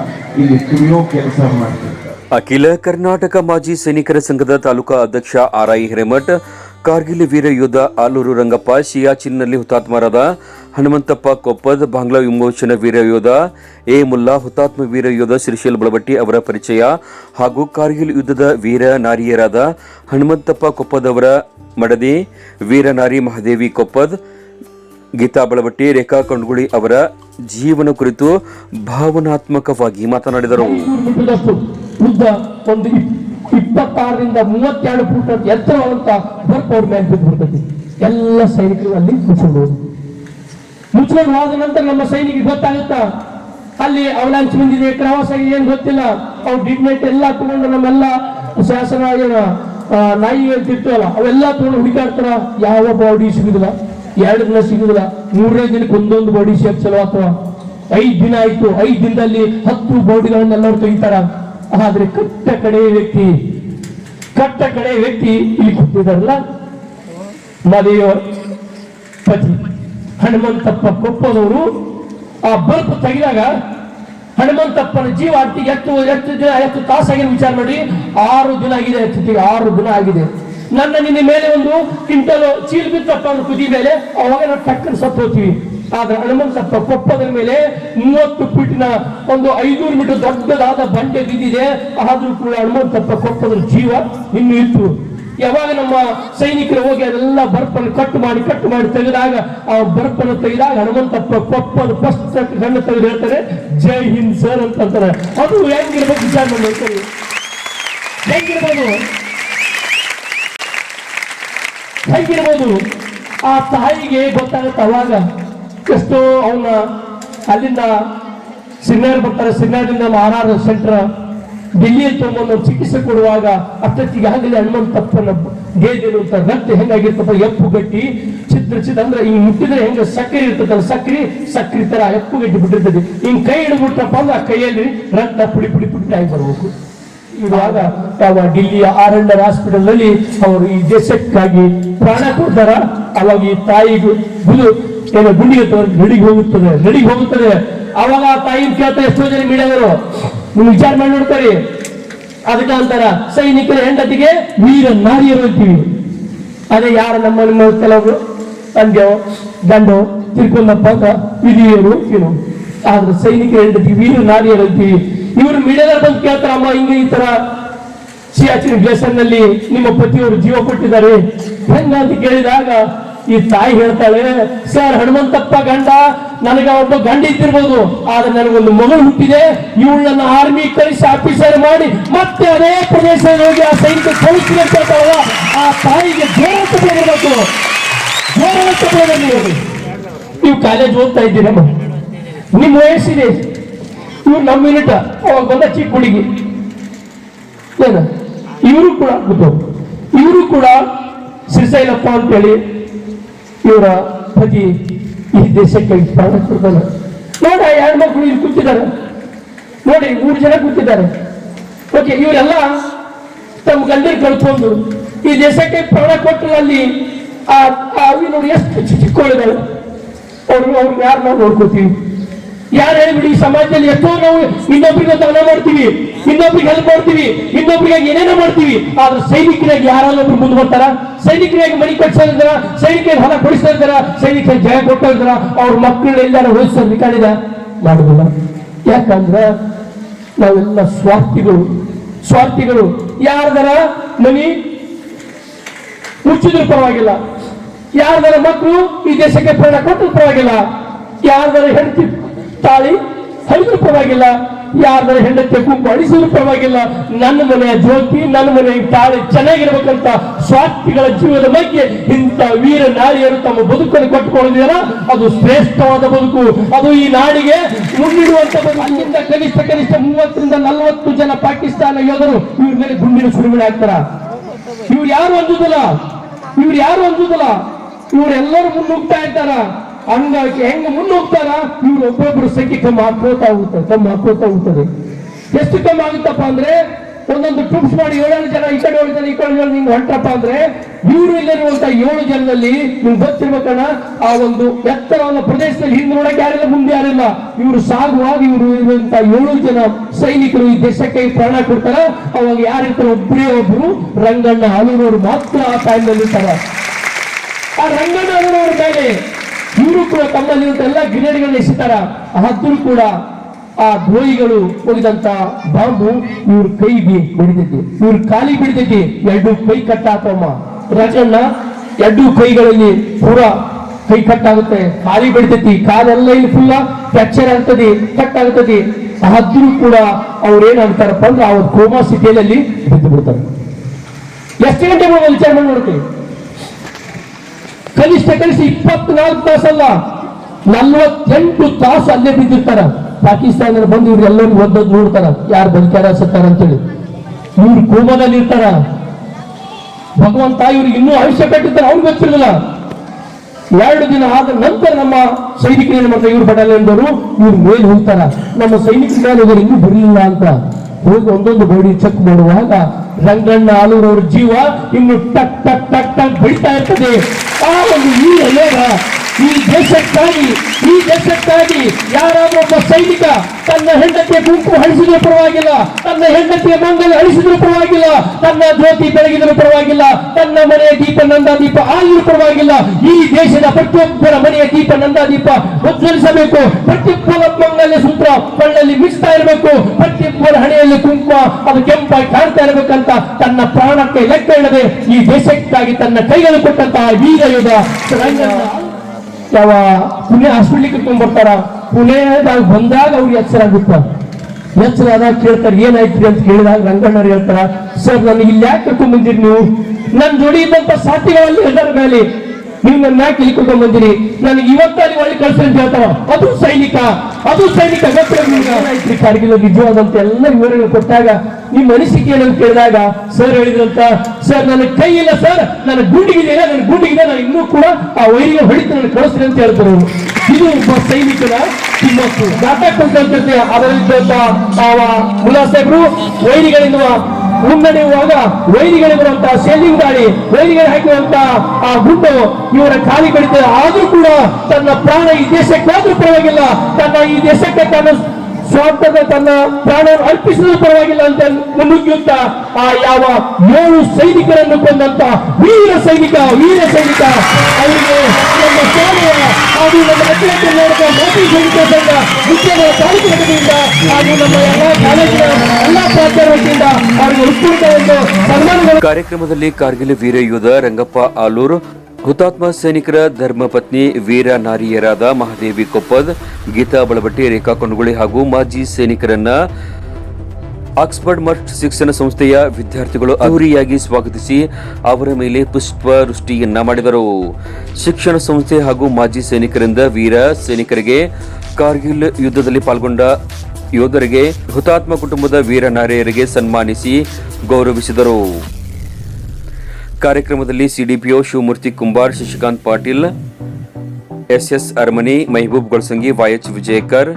ಇಲ್ಲಿ ತುಳಿಯೋ ಕೆಲಸ ಮಾಡ್ತಿರ್ತಾರೆ ಅಖಿಲ ಕರ್ನಾಟಕ ಮಾಜಿ ಸೈನಿಕರ ಸಂಘದ ತಾಲೂಕಾ ಅಧ್ಯಕ್ಷ ಆರ್ ಐ ಹಿರೇಮಠ್ ಕಾರ್ಗಿಲ್ ವೀರ ಯೋಧ ಆಲೂರು ರಂಗಪ್ಪ ಸಿಯಾಚಿನ್ನಲ್ಲಿ ಹುತಾತ್ಮರಾದ ಹನುಮಂತಪ್ಪ ಕೊಪ್ಪದ್, ಬಾಂಗ್ಲಾ ವಿಮೋಚನ ವೀರ ಯೋಧ ಎ ಮುಲ್ಲಾ, ಹುತಾತ್ಮ ವೀರ ಯೋಧ ಶ್ರೀಶೈಲ್ ಬಳಬಟ್ಟಿ ಅವರ ಪರಿಚಯ ಹಾಗೂ ಕಾರ್ಗಿಲ್ ಯುದ್ಧದ ವೀರ ನಾರಿಯರಾದ ಹನುಮಂತಪ್ಪ ಕೊಪ್ಪದವರ ಮಡದಿ, ವೀರ ನಾರಿ ಮಹಾದೇವಿ ಕೊಪ್ಪದ್, ಗೀತಾ ಬಳಬಟ್ಟಿ, ರೇಖಾ ಕಂಡುಗುಳಿ ಅವರ ಜೀವನ ಕುರಿತು ಭಾವನಾತ್ಮಕವಾಗಿ ಮಾತನಾಡಿದರು. ಇಪ್ಪತ್ತಾರರಿಂದ ಮೂವತ್ತೆರಡು ಫೂಟ್ ಎತ್ತರವಾದಂತ ಬರ್ಕ್ ಅವ್ರ ಮೇಲೆ ಬಿದ್ದು ಬರ್ತೈತಿ ಎಲ್ಲ ಸೈನಿಕರು ಅಲ್ಲಿ ಮುಚ್ಚಿಕೊಂಡು ಮುಚ್ಕೊಂಡು ಹೋದ ನಂತರ ನಮ್ಮ ಸೈನಿಕ ಗೊತ್ತಾಗುತ್ತ? ಅಲ್ಲಿ ಅವಲಾಂಚ್ ಬಂದಿದೆ ಕ್ರಾಸ್ ಆಗಿ ಏನ್ ಗೊತ್ತಿಲ್ಲ. ಅವ್ರು ಡಿಡ್ಮೆಂಟ್ ಎಲ್ಲ ತಗೊಂಡು ನಮ್ಮೆಲ್ಲ ಶಾಸನ ಏನ ನಾಯಿ ಅಂತ ಇರ್ತವಲ್ಲ ಅವೆಲ್ಲ ತಗೊಂಡು ಹುಡುಕಾಡ್ತಾರ. ಯಾವ ಬಾಡಿ ಸಿಗುದಿಲ್ಲ ಎರಡು ದಿನ ಸಿಗುದಿಲ್ಲ. ಮೂರನೇ ದಿನಕ್ಕೆ ಒಂದೊಂದು ಬಾಡಿ ಶೇಪ್ ಚಲೋ ಅಥವಾ? ಐದು ದಿನ ಆಯ್ತು, ಐದು ದಿನದಲ್ಲಿ ಹತ್ತು ಬಾಡಿಗಳನ್ನೆಲ್ಲರೂ ತೆಗಿತಾರ. ಆದ್ರೆ ಕಟ್ಟ ಕಡೆ ವ್ಯಕ್ತಿ, ಕಟ್ಟ ಕಡೆ ವ್ಯಕ್ತಿ ಇಲ್ಲಿ ಕೂತಿದಾರಲ್ಲ ಮದುವೆಯ ಪತಿ, ಹನುಮಂತಪ್ಪ ಕೊಪ್ಪದವರು, ಆ ಬಲ್ಪ್ ತೆಗೆದಾಗ ಹನುಮಂತಪ್ಪನ ಜೀವ ಅಟ್ಟಿಗೆ ಎಷ್ಟು ಎಷ್ಟು ದಿನ ಎಷ್ಟು ತಾಸಾಗಿನ ವಿಚಾರ ಮಾಡಿ ಆರು ದಿನ ಆಗಿದೆ ಅತ್ತಿಗೆ ಆರು ದಿನ ಆಗಿದೆ. ನನ್ನ ನಿನ್ನೆ ಮೇಲೆ ಒಂದು ಕ್ವಿಂಟಲ್ ಚೀಲ್ ಬಿತ್ತಪ್ಪ ಕುದಿ ಮೇಲೆ ಅವಾಗ ನಾವು ಟಕ್ಕನ್ ಸತ್ತು ಹೋಗ್ತೀವಿ ಆದ್ರೆ ಹನುಮಂತಪ್ಪ ಕೊಪ್ಪದ ಮೇಲೆ ಮೂವತ್ತು ಫೀಟ್ನ ಒಂದು ಐನೂರು ಮೀಟರ್ ದೊಡ್ಡದಾದ ಬಂಡೆ ಬಿದ್ದಿದೆ. ಆದ್ರೂ ಕೂಡ ಹನುಮಂತಪ್ಪ ಕೊಪ್ಪದ ಜೀವ ಇನ್ನು ಇತ್ತು. ಯಾವಾಗ ನಮ್ಮ ಸೈನಿಕರು ಹೋಗಿ ಅದೆಲ್ಲ ಬರ್ಪನ್ನು ಕಟ್ ಮಾಡಿ ಕಟ್ ಮಾಡಿ ತೆಗೆದಾಗ, ಆ ಬರ್ಪನ್ನು ತೆಗೆದಾಗ ಹನುಮಂತಪ್ಪ ಕೊಪ್ಪದ ಫಸ್ಟ್ ಕಣ್ಣು ತೆಗೆದು ಹೇಳ್ತಾರೆ, ಜೈ ಹಿಂದ್ ಸರ್ ಅಂತ ಅಂತಾರೆ. ಅದು ಹೆಂಗಿರ್ಬೇಕು ಸರ್ ನಮ್ಮ ಹೆಂಗಿರ್ಬೋದು? ಹೇಗಿರ್ಬೋದು? ಆ ತಾಯಿಗೆ ಗೊತ್ತಾಗುತ್ತೆ ಅವಾಗ. ಎಷ್ಟೋ ಅವನ್ನ ಅಲ್ಲಿಂದ ಸಿಗ್ನಲ್ ಬರ್ತಾರೆ ಸಿಗ್ನಲ್ದಿಂದ ಆರ್ ಆರ್ ಸೆಂಟರ್ ಡೆಲ್ಲಿಯಲ್ಲಿ ತೊಗೊಂಡು ಚಿಕಿತ್ಸೆ ಕೊಡುವಾಗ ಅಷ್ಟೊತ್ತಿಗೆ ಆಗಲಿ ಹನುಮಂತಪ್ಪನ ಇರುವಂತ ರಕ್ತ ಹೆಂಗಾಗಿರ್ತಪ್ಪ ಎಪ್ಪು ಗಟ್ಟಿ. ಚಿತ್ರ ಚಿತ್ರ ಅಂದ್ರೆ ಹಿಂಗ್ ಮುಟ್ಟಿದ್ರೆ ಹೆಂಗ ಸಕ್ಕರೆ ಇರ್ತದಲ್ಲ, ಸಕ್ರಿ ಸಕ್ರಿ ತರ ಎಪ್ಪು ಗಟ್ಟಿ ಬಿಟ್ಟಿರ್ತದೆ. ಹಿಂಗ್ ಕೈ ಹಿಡಿದ್ಬಿಟ್ರಪ್ಪ ಅಂದ್ರೆ ಆ ಕೈಯಲ್ಲಿ ರಕ್ತ ಪುಡಿ ಪುಡಿ ಪುಡಿ ಆಗಿ ಬರ್ಬೇಕು. ಇವಾಗ ಯಾವ ಡಿಲ್ಲಿಯ ಆರ್ ಅಂಡರ್ ಹಾಸ್ಪಿಟಲ್ನಲ್ಲಿ ಅವರು ಈ ದೇಶಕ್ಕಾಗಿ ಪ್ರಾಣ ಕೊಡ್ತಾರ. ಅವಾಗ ಈ ತಾಯಿಗೂ ಏನು ಗುಂಡಿಗೆ ನಡಿಗೆ ಹೋಗುತ್ತದೆ ನಡಿಗೆ ಹೋಗುತ್ತದೆ. ಅವಾಗ ಆ ತಾಯಿನ ಕೇಳ್ತಾ ಎಷ್ಟೋ ಜನ ಮೀಡಿಯಾದವರು ನೀವು ವಿಚಾರ ಮಾಡಿ ನೋಡ್ತಾರೆ ಅದಕ್ಕೆ ಅಂತಾರ ಸೈನಿಕರ ಹೆಂಡತಿಗೆ ವೀರ ನಾರಿಯರು ಅಂತೀವಿ ಅದೇ ಯಾರು ನಮ್ಮ ನಿಮ್ಮ ಕೆಲವರು ತಂದೆಯೋ ಗಂಡೋ ತಿರ್ಕೊಂಡಪ್ಪ ಅಂತ ಹಿರಿಯರು, ಏನು? ಆದ್ರೆ ಸೈನಿಕರ ಹೆಂಡತಿ ವೀರ ನಾರಿಯರು ಅಂತೀವಿ ಇವರು ಮೀಡಿಯಾದಲ್ಲಿ ಬಂದು ಕೇಳ್ತಾರ, ಅಮ್ಮ, ಹಿಂಗೆ ಈ ತರ ಸಿಯಾಚಿನ್ನಲ್ಲಿ ನಿಮ್ಮ ಪತಿಯವರು ಜೀವ ಕೊಟ್ಟಿದ್ದಾರೆ. ಹೆಂಗ ಅಂತ ಕೇಳಿದಾಗ ಈ ತಾಯಿ ಹೇಳ್ತಾಳೆ, ಸರ್, ಹನುಮಂತಪ್ಪ ಗಂಡ, ನನಗೆ ಒಬ್ಬ ಗಂಡ ಇದ್ದಿರ್ಬೋದು, ಆದ್ರೆ ನನಗೊಂದು ಮಗಳು ಹುಟ್ಟಿದೆ, ಇವಳನ್ನ ಆರ್ಮಿ ಕಳಿಸಿ ಆಫೀಸರ್ ಮಾಡಿ ಮತ್ತೆ ಅದೇ ಪ್ರದೇಶ ಹೋಗಿ ಆ ಸೈನಿಕ ಕಳಿಸಿ ಅಂತ ಆ ತಾಯಿಗೆ ಜೋರ ತಗೊಳ್ಬೇಕು ಜೋರ ತಗೊಳ್ಬೇಕು ನೀವು ಕಾಲೇಜ್ ಓದ್ತಾ ಇದ್ದೀರಮ್ಮ ನಿಮ್ಮ ವಯಸ್ಸಿದೆ. ಇವ್ರು ನಮ್ಮ ಮಿನಿಟ ಅವಾಗ ಬಂದ ಚಿಕ್ಕ ಹುಡುಗಿ. ಏನ? ಇವರು ಕೂಡ ಇವರು ಕೂಡ ಶ್ರೀಶೈಲಪ್ಪ ಅಂತೇಳಿ ಇವರ ಪತಿ ಈ ದೇಶಕ್ಕೆ ಪ್ರಾಣ ಕೊಡ್ತಾನೆ ನೋಡ, ಎರಡು ಮಕ್ಕಳು ಇಲ್ಲಿ ಕೂತಿದ್ದಾರೆ. ನೋಡಿ, ಮೂರು ಜನ ಕೂತಿದ್ದಾರೆ. ಓಕೆ ಇವರೆಲ್ಲ ತಮ್ಮ ಗಂಡರು ಕಳ್ಕೊಂಡು ಈ ದೇಶಕ್ಕೆ ಪ್ರಾಣ ಕೊಟ್ಟರು ಅಲ್ಲಿ ಆ ನೋಡಿ, ಎಷ್ಟು ಚಿಕ್ಕ ಚಿಕ್ಕವಳಿದಾಳೆ ಅವ್ರು ಅವ್ರನ್ನ ಯಾರು ನಾವು ನೋಡ್ಕೋತೀವಿ? ಯಾರು ಹೇಳ್ಬಿಡಿ ಸಮಾಜದಲ್ಲಿ ಎಷ್ಟೋ ನಾವು ಇನ್ನೊಬ್ರಿಗೆ ದಾನ ಮಾಡ್ತೀವಿ, ಇನ್ನೊಬ್ರಿಗೆ ಹೆಲ್ಪ್ ಮಾಡ್ತೀವಿ, ಇನ್ನೊಬ್ರಿಗೆ ಏನೇನೋ ಮಾಡ್ತೀವಿ. ಆದ್ರೆ ಸೈನಿಕರಾಗಿ ಯಾರಲ್ಲೊಬ್ರು ಮುಂದೆ ಬರ್ತಾರ ಸೈನಿಕರಾಗಿ ಮನೆ ಕಟ್ಸಾ ಇದ್ದಾರ? ಸೈನಿಕರಿಗೆ ಹೊಲ ಕೊಡಿಸ್ತಾ ಇದ್ದಾರ? ಸೈನಿಕರಿಗೆ ಜಯ ಕೊಡ್ತಾ ಇದ್ದಾರ? ಅವ್ರ ಮಕ್ಕಳು ಎಲ್ಲಾರು ವಯಸ್ಸಲ್ಲಿ ಕಾಣಿದ ಮಾಡುದಿಲ್ಲ. ಯಾಕಂದ್ರ ನಾವೆಲ್ಲ ಸ್ವಾರ್ಥಿಗಳು. ಸ್ವಾರ್ಥಿಗಳು. ಯಾರ್ದರ ಮನಿ ಮುಚ್ಚಿದ್ರು ಪರವಾಗಿಲ್ಲ. ಯಾರ್ದಾರ ಮಕ್ಕಳು ಈ ದೇಶಕ್ಕೆ ಪ್ರಾಣ ಕೊಟ್ಟರು ಪರವಾಗಿಲ್ಲ. ಯಾರ್ದಾರ ಹೆಂಡತಿ ತಾಳಿ ಹರಿದ್ರು ಪರವಾಗಿಲ್ಲ. ಯಾರ್ದಾರ ಹೆಂಡತಿ ಕುಂಕು ಅಳಿಸಿದ್ರು ಪರವಾಗಿಲ್ಲ. ನನ್ನ ಮನೆಯ ಜ್ಯೋತಿ, ನನ್ನ ಮನೆಯ ತಾಳಿ ಚೆನ್ನಾಗಿರ್ಬೇಕಂತ ಸ್ವಾರ್ಥಿಗಳ ಜೀವದ ಬಗ್ಗೆ ಇಂಥ ವೀರ ನಾರಿಯರು ತಮ್ಮ ಬದುಕನ್ನು ಕಟ್ಟಿಕೊಂಡಿದಾರ ಅದು ಶ್ರೇಷ್ಠವಾದ ಬದುಕು. ಅದು ಈ ನಾಡಿಗೆ ಮುಂದಿಡುವಂತ ಅಲ್ಲಿಂದ ಕನಿಷ್ಠ ಕನಿಷ್ಠ ಮೂವತ್ತರಿಂದ ನಲವತ್ತು ಜನ ಪಾಕಿಸ್ತಾನ ಯೋಧರು ಇವ್ರ ಮೇಲೆ ಗುಂಡಿನ ಸುರಿಮಳೆ ಆಗ್ತಾರ. ಇವ್ರು ಯಾರು ಅಂಜುದಿಲ್ಲ ಇವ್ರು ಯಾರು ಅಂಜುದಿಲ್ಲ ಇವರೆಲ್ಲರೂ ಮುನ್ನುಗ್ತಾ ಇರ್ತಾರ ಹಂಗಾಗಿ ಹೆಂಗ ಹೋಗ್ತಾರ ಇವ್ರು ಒಬ್ಬೊಬ್ರು ಸಂಖ್ಯೆ ಕಮ್ಮಿ ಹಾಕೋತಾ ಹೋಗ್ತಾರೆ, ಕಮ್ಮಿ ಹಾಕೋತಾ ಹೋಗ್ತದೆ ಎಷ್ಟು ಕಮ್ಮಿ ಆಗುತ್ತಪ್ಪ ಅಂದ್ರೆ, ಒಂದೊಂದು ಟ್ರೂಪ್ಸ್ ಮಾಡಿ ಏಳೇಳು ಜನ, ಈ ಕಡೆ ಏಳು ಈ ಕಡೆ ಏಳು ಹೊಂಟಪ್ಪ ಅಂದ್ರೆ, ಇವರು ಏಳು ಜನದಲ್ಲಿ ನಿಮ್ಗೆ ಗೊತ್ತಿರ್ಬೇಕಣ್ಣ ಆ ಒಂದು ಎತ್ತರವಾದ ಪ್ರದೇಶದಲ್ಲಿ ಹಿಂದೆ ನೋಡಕ್ಕೆ ಯಾರಿಲ್ಲ, ಮುಂದೆ ಯಾರಿಲ್ಲ. ಇವರು ಸಾಗುವಾಗ ಇವರು ಇರುವಂತ ಏಳು ಜನ ಸೈನಿಕರು ಈ ದೇಶಕ್ಕೆ ಪ್ರಾಣ ಕೊಡ್ತಾರ. ಅವಾಗ ಯಾರಿರ್ತಾರೆ ಒಬ್ಬರೇ ಒಬ್ರು ರಂಗಣ್ಣ ಅಲ್ಲಿರೋರು ಮಾತ್ರ ಆ ಟೈಮ್ನಲ್ಲಿ ಇರ್ತಾರ. ಆ ರಂಗಣ್ಣ ಹಲವರು ಮೇಲೆ ಇವರು ಕೂಡ ತಮ್ಮಲ್ಲಿ ಎಲ್ಲ ಗ್ರೆನೇಡ್ಗಳನ್ನ ಎಸಿತಾರ. ಆದ್ರೂ ಕೂಡ ಆ ದ್ರೋಹಿಗಳು ಹೋಗಿದಂತ ಬಾಂಬು ಇವ್ರ ಕೈಗೆ ಬಿಡಿದೈತಿ ಇವ್ರ ಕಾಲಿ ಬಿಡಿದೈತಿ ಎರಡು ಕೈ ಕಟ್ಟಾತಮ್ಮ ರಾಜಣ್ಣ, ಎರಡು ಕೈಗಳಲ್ಲಿ ಪೂರ ಕೈ ಕಟ್ಟಾಗುತ್ತೆ ಕಾಲಿ ಬಿಡ್ತೈತಿ. ಕಾಲೆಲ್ಲ ಇಲ್ಲಿ ಫುಲ್ಲ ಫ್ರಾಕ್ಚರ್ ಆಗ್ತದೆ ಕಟ್ ಆಗ್ತದೆ ಆದ್ರೂ ಕೂಡ ಅವ್ರು ಅಂತಾರಪ್ಪ ಅಂದ್ರೆ ಅವ್ರ ಕೋಮಾ ಸ್ಥಿತಿಯಲ್ಲಿ ಬಿದ್ದು ಬಿಡ್ತಾರೆ ಎಷ್ಟು ಗಂಟೆ ವಿಚಾರ ಮಾಡಿ ನೋಡ್ತೀವಿ? ಕನಿಷ್ಠ ಕನಿಷ್ಠ ಇಪ್ಪತ್ನಾಲ್ಕು ತಾಸಲ್ಲ, ನಲ್ವತ್ತೆಂಟು ತಾಸು ಅಲ್ಲೇ ಬಿದ್ದಿರ್ತಾರ. ಪಾಕಿಸ್ತಾನ ಬಂದು ಇವ್ರು ಎಲ್ಲರೂ ಒದ್ದದ್ದು ನೋಡ್ತಾರ, ಯಾರು ಬದುಕ್ಯಾರ ಸತ್ತಾರ ಅಂತೇಳಿ. ಇವ್ರು ಕೋಮದಲ್ಲಿ ಇರ್ತಾರ. ಭಗವಂತ ಇವ್ರಿಗೆ ಇನ್ನೂ ಆಯುಷ್ಯ ಕಟ್ಟಿರ್ತಾರೆ, ಅವ್ರಿಗೆ ಗೊತ್ತಿರಲಿಲ್ಲ ಎರಡು ದಿನ ಆದ ನಂತರ ನಮ್ಮ ಸೈನಿಕರು ಏನು ಮಾಡ್ತಾರೆ, ಇವ್ರು ಬಟಾಲಿಯನ್ದವರು ಇವ್ರು ಮೇಲೆ ಹೋಗ್ತಾರ. ನಮ್ಮ ಸೈನಿಕ ಮೇಲೆ ಇನ್ನೂ ಬರಲಿಲ್ಲ ಅಂತ. ಹೋಗಿ ಒಂದೊಂದು ಗೋಡಿ ಚೆಕ್ ಮಾಡುವಾಗ ರಂಗಣ್ಣ ಆಲೂರವ್ರ ಜೀವ ಇನ್ನು ಟಕ್ ಟಕ್ ಟಕ್ ಟಕ್ ಬೆಳಿತಾ ಇರ್ತದೆ ಆ ಒಂದು ವೀರ ಯೋಗ ಈ ದೇಶಕ್ಕಾಗಿ ಈ ದೇಶಕ್ಕಾಗಿ ಯಾರಾದ್ರೂ ಒಬ್ಬ ಸೈನಿಕ ತನ್ನ ಹೆಂಡತಿಯ ಗುಂಪು ಹಳಿಸಿದ್ರೂ ಪರವಾಗಿಲ್ಲ, ತನ್ನ ಹೆಂಡತಿಯ ಮಂಗಲ ಹಳಿಸಿದ್ರು ಪರವಾಗಿಲ್ಲ, ತನ್ನ ಜ್ಯೋತಿ ಬೆಳಗಿದ್ರು ಪರವಾಗಿಲ್ಲ, ತನ್ನ ಮನೆಯ ದೀಪ ನಂದ ದೀಪ ಆಗಿದ್ರು ಪರವಾಗಿಲ್ಲ, ಈ ದೇಶದ ಪ್ರತಿಯೊಬ್ಬರ ಮನೆಯ ದೀಪ ನಂದ ದೀಪ ಉಜ್ವಲಿಸಬೇಕು. ಪ್ರತಿಯೊಬ್ಬರ ಮಂಗಲ್ಯ ಸೂತ್ರ ಕಣ್ಣಲ್ಲಿ ಮಿಸ್ತಾ ಇರಬೇಕು. ಪ್ರತಿಯೊಬ್ಬರ ಹಣೆಯಲ್ಲಿ ಕುಂಕುಮ, ಅದು ಕೆಂಪಾಗಿ ಕಾಣ್ತಾ ಇರಬೇಕಂತ ತನ್ನ ಪ್ರಾಣಕ್ಕೆ ಲೆಕ್ಕ ಇಡದೆ ಈ ದೇಶಕ್ಕಾಗಿ ತನ್ನ ಕೈಗಳು ಕೊಟ್ಟಂತಹ ವೀರ ಯೋಧ ಯಾವ ಪುಣೆ ಹಾಸ್ಪಿಟ್ಲಿಗೆ ಕರ್ಕೊಂಡ್ ಬರ್ತಾರ? ಪುಣೆದಾಗ ಬಂದಾಗ ಅವ್ರಿಗೆ ಎಚ್ಚರ ಆಗುತ್ತ ಎಚ್ಚರ ಆದಾಗ ಕೇಳ್ತಾರೆ ಏನಾಯ್ತು ಅಂತ ಕೇಳಿದಾಗ ರಂಗಣ್ಣವ್ರು ಹೇಳ್ತಾರ, ಸರ್, ನನಗೆ ಇಲ್ಲಿ ಯಾಕೆ ಕರ್ಕೊಂಡ್ ಬಂದಿರಿ ನೀವು? ನನ್ನ ಜೋಡಿ ಇದ್ದಂತ ಸಾಥಿಗಳಲ್ಲಿ ಎಲ್ಲರ ಮೇಲೆ ನೀವು ನನ್ನ ಕರ್ಕೊಂಡ್ ಬಂದಿರಿ. ನನಗೆ ಇವತ್ತಲ್ಲಿ ಒಳ್ಳೆ ಕಳ್ಸಿ ಅಂತ ಹೇಳ್ತಾವ ಅದು ಸೈನಿಕ ಅದು ಸೈನಿಕ ಕಾರ್ಗಿಲ್ ನಿಜವಾದಂತ ಎಲ್ಲ ವಿವರಗಳು ಕೊಟ್ಟಾಗ, ನಿಮ್ಮ ಅನಿಸಿಕೆ ಏನಂತ ಕೇಳಿದಾಗ ಸರ್ ಹೇಳಿದ್ರಂತ ಸರ್ ನನ್ನ ಕೈ ಇಲ್ಲ ಸರ್ ನನ್ನ ಗುಂಡಿಗಿದೆ ನನ್ನ ಗುಂಡಿಗಿದೆ ನಾನು ಇನ್ನೂ ಕೂಡ ಆ ವೈರಿಗೆ ಹೊಡಿತು ನಾನು ಕಳಿಸ್ತೀನಿ ಅಂತ ಹೇಳ್ತಾರೆ. ಇದು ಒಬ್ಬ ಸೈನಿಕನ ಕಿಮ್ಮತ್ತು ನಾಟಕ ಅದರಲ್ಲಿದ್ದಂತ ಮುಲ್ಲಾ ಸಾಹೇಬ್ರು ವೈರಿಗಳಿಂದ ಮುನ್ನಡೆಯುವಾಗ ವೈರಿಗಳಿರುವಂತಹ ಸೇಲಿಂಗ್ ದಾಳಿ ವೈರಿಗಳು ಹಾಕಿರುವಂತ ಆ ಗುಂಡು ಇವರ ಖಾಲಿ ಕಡಿತ ಆದ್ರೂ ಕೂಡ ತನ್ನ ಪ್ರಾಣ ಈ ದೇಶಕ್ಕೆ ಆದ್ರೂ ಪರವಾಗಿಲ್ಲ. ತನ್ನ ಈ ದೇಶಕ್ಕೆ ತನ್ನ ಸ್ವಾರ್ಥದ ತನ್ನ ಪ್ರಾಣ ಅರ್ಪಿಸಿದ್ರು ಪರವಾಗಿಲ್ಲ ಅಂತ ಮುನ್ನುಗ್ಗುತ್ತ ಆ ಯಾವ ಏಳು ಸೈನಿಕರನ್ನು ಕೊಂದಂತ ವೀರ ಸೈನಿಕ ವೀರ ಸೈನಿಕ. ಅವರಿಗೆ ನಮ್ಮ ಸೇನೆಯ ಹಾಗೂ ನಮ್ಮ ಅಖಿಲ ಕರ್ನಾಟಕ ಮಾಜಿ ಸೈನಿಕ ಸಂಘ ಉದ್ಯಮ ಹಾಗೂ ನಮ್ಮ ಎಲ್ಲ ಕಾಲೇಜಿನ ಎಲ್ಲ ಪ್ರಾಚಾರ್ಯ ವತಿಯಿಂದ ಅವರಿಗೆ ಉತ್ಪೂರ್ಣ ಕಾರ್ಯಕ್ರಮದಲ್ಲಿ ಕಾರ್ಗಿಲ್ ವೀರ ಯೋಧ ರಂಗಪ್ಪ ಆಲೂರ್ ಹುತಾತ್ಮ ಸೈನಿಕರ ಧರ್ಮಪತ್ನಿ ವೀರ ನಾರಿಯರಾದ ಮಹಾದೇವಿ ಕೊಪ್ಪದ್, ಗೀತಾ ಬಳಬಟ್ಟಿ, ರೇಖಾ ಕೊಂಡಗುಳಿ ಹಾಗೂ ಮಾಜಿ ಸೈನಿಕರನ್ನ ಆಕ್ಸ್ಫರ್ಡ್ ಮಠ್ ಶಿಕ್ಷಣ ಸಂಸ್ಥೆಯ ವಿದ್ಯಾರ್ಥಿಗಳು ಅದ್ದೂರಿಯಾಗಿ ಸ್ವಾಗತಿಸಿ ಅವರ ಮೇಲೆ ಪುಷ್ಪವೃಷ್ಟಿಯನ್ನ ಮಾಡಿದರು. ಶಿಕ್ಷಣ ಸಂಸ್ಥೆ ಹಾಗೂ ಮಾಜಿ ಸೈನಿಕರಿಂದ ವೀರ ಸೈನಿಕರಿಗೆ ಕಾರ್ಗಿಲ್ ಯುದ್ಧದಲ್ಲಿ ಪಾಲ್ಗೊಂಡ ಯೋಧರಿಗೆ ಹುತಾತ್ಮ ಕುಟುಂಬದ ವೀರ ನಾರಿಯರಿಗೆ ಸನ್ಮಾನಿಸಿ ಗೌರವಿಸಿದರು. ಕಾರ್ಯಕ್ರಮದಲ್ಲಿ CDPO Shivamurthy Kumbar, Shashikant Patil, SS Aramani, Mehboob Golasangi YH Vijaykar,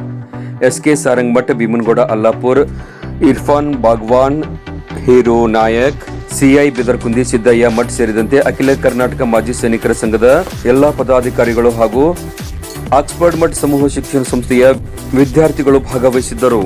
SK Sarangmath, Bhimangouda Allapur, Irfan Bagwan, Hero Nayak, CI Bidarkundi, Siddayya Math ಸೇರಿದಂತೆ ಅಖಿಲ ಕರ್ನಾಟಕ ಮಾಜಿ ಸೈನಿಕರ ಸಂಘದ ಎಲ್ಲಾ ಪದಾಧಿಕಾರಿಗಳು ಹಾಗೂ ಆಕ್ಸ್ಫರ್ಡ್ ಮಠ್ ಸಮೂಹ ಶಿಕ್ಷಣ ಸಂಸ್ಥೆಯ ವಿದ್ಯಾರ್ಥಿಗಳು ಭಾಗವಹಿಸಿದ್ದರು.